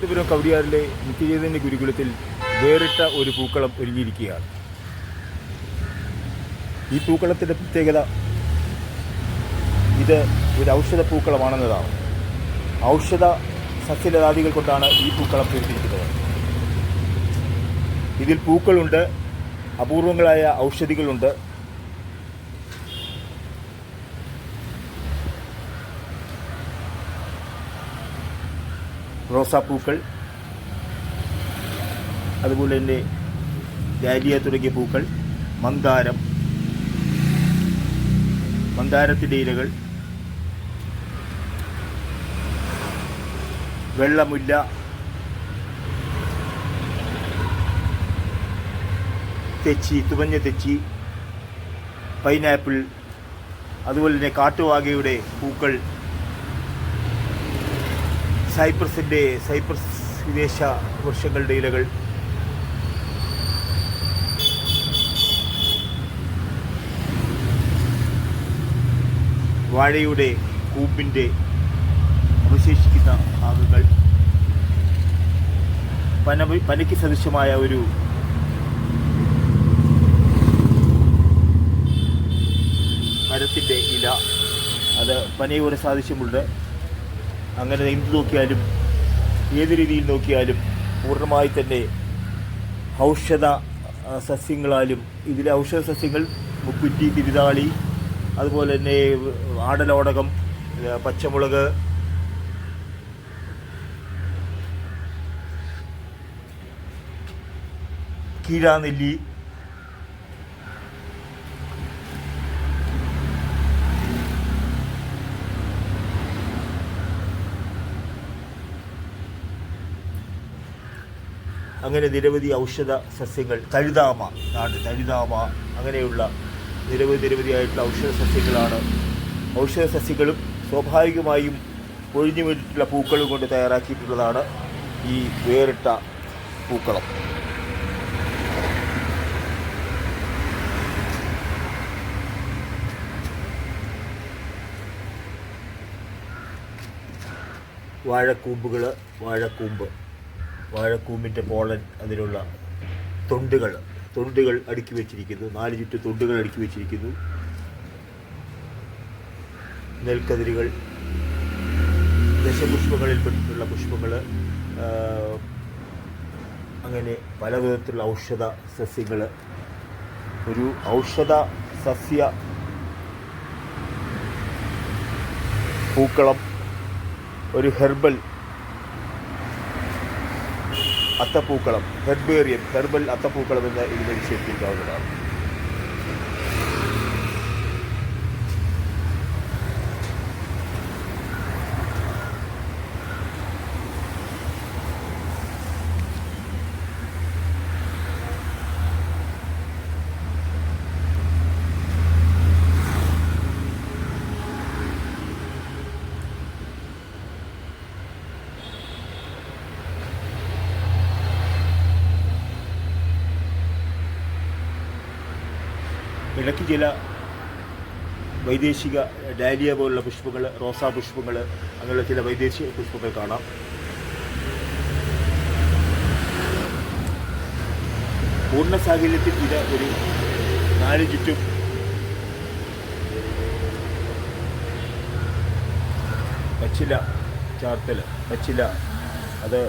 തിരുവനന്തപുരം കവടിയാറിലെ നിത്യചൈതന്യ ഗുരുകുലത്തിൽ വേറിട്ട ഒരു പൂക്കളം ഒരുങ്ങിയിരിക്കുകയാണ്. ഈ പൂക്കളത്തിന്റെ പ്രത്യേകത ഇത് ഒരു ഔഷധ പൂക്കളമാണെന്നതാണ്. ഔഷധ സസ്യലതാദികൾ കൊണ്ടാണ് ഈ പൂക്കളം തീർത്തിരിക്കുന്നത്. ഇതിൽ പൂക്കളുണ്ട് അപൂർവങ്ങളായ ഔഷധികളുണ്ട്. റോസാപ്പൂക്കൾ അതുപോലെ തന്നെ ഡാലിയ തുടങ്ങിയ പൂക്കൾ മന്ദാരം മന്ദാരത്തിന്റെ ഇലകൾ വെള്ളമുല്ല തെച്ചി തുവഞ്ഞ തെച്ചി പൈനാപ്പിൾ അതുപോലെ തന്നെ കാട്ടുവാകയുടെ പൂക്കൾ സൈപ്രസിന്റെ സൈപ്രസ് വിദേശ വൃക്ഷങ്ങളുടെ ഇലകൾ. വാഴയുടെ കൂമ്പിന്റെ അവശേഷിക്കുന്ന ഭാഗങ്ങൾ. പന പനയ്ക്ക് സദൃശമായ ഒരു മരത്തിന്റെ ഇല. അത് പനയോടെ സാദൃശ്യമുണ്ട്. അങ്ങനെ എന്ത് നോക്കിയാലും ഏത് രീതിയിൽ നോക്കിയാലും പൂർണമായി തന്നെ ഔഷധ സസ്യങ്ങളാലും ഇതിലെ ഔഷധ സസ്യങ്ങൾ മുക്കുറ്റി തിരുതാളി അതുപോലെ തന്നെ ആടലോടകം പച്ചമുളക് കീഴാനെല്ലി അങ്ങനെ നിരവധി ഔഷധ സസ്യങ്ങൾ തഴുതാമ നാട് തഴുതാമ അങ്ങനെയുള്ള നിരവധി നിരവധിയായിട്ടുള്ള ഔഷധ സസ്യങ്ങളാണ്. ഔഷധ സസ്യങ്ങളും സ്വാഭാവികമായും ഒഴിഞ്ഞു വീണിട്ടുള്ള പൂക്കളും കൊണ്ട് തയ്യാറാക്കിയിട്ടുള്ളതാണ് ഈ വേറിട്ട പൂക്കളം. വാഴക്കൂമ്പുകൾ വാഴക്കൂമ്പ്. വാഴക്കൂമ്പിന്റെ പോളൻ അതിലുള്ള തൊണ്ടുകൾ തൊണ്ടുകൾ അടുക്കി വെച്ചിരിക്കുന്നു. നാല് ചുറ്റ് തൊണ്ടുകൾ അടുക്കി വെച്ചിരിക്കുന്നു. നെൽക്കതിരുകൾ ദശപുഷ്പങ്ങളിൽപ്പെട്ടിട്ടുള്ള പുഷ്പങ്ങൾ അങ്ങനെ പലവിധത്തിലുള്ള ഔഷധ സസ്യങ്ങൾ ഒരു ഔഷധ സസ്യ പൂക്കളം ഒരു ഹെർബൽ അത്തപ്പൂക്കളം ഹെർബേറിയം ഹെർബൽ അത്തപ്പൂക്കളം എന്ന് ഇതിനെ വിശേഷിപ്പിക്കാവുന്നതാണ് ഇടയ്ക്ക് ചില വൈദേശിക ഡാലിയ പോലുള്ള പുഷ്പങ്ങൾ റോസാ പുഷ്പങ്ങൾ അങ്ങനെയുള്ള ചില വൈദേശിക പുഷ്പങ്ങൾ കാണാം. പൂർണ സാഹചര്യത്തിൽ ഇത് ഒരു നാല് ചുറ്റും പച്ചില ചാർത്തൽ പച്ചില അത്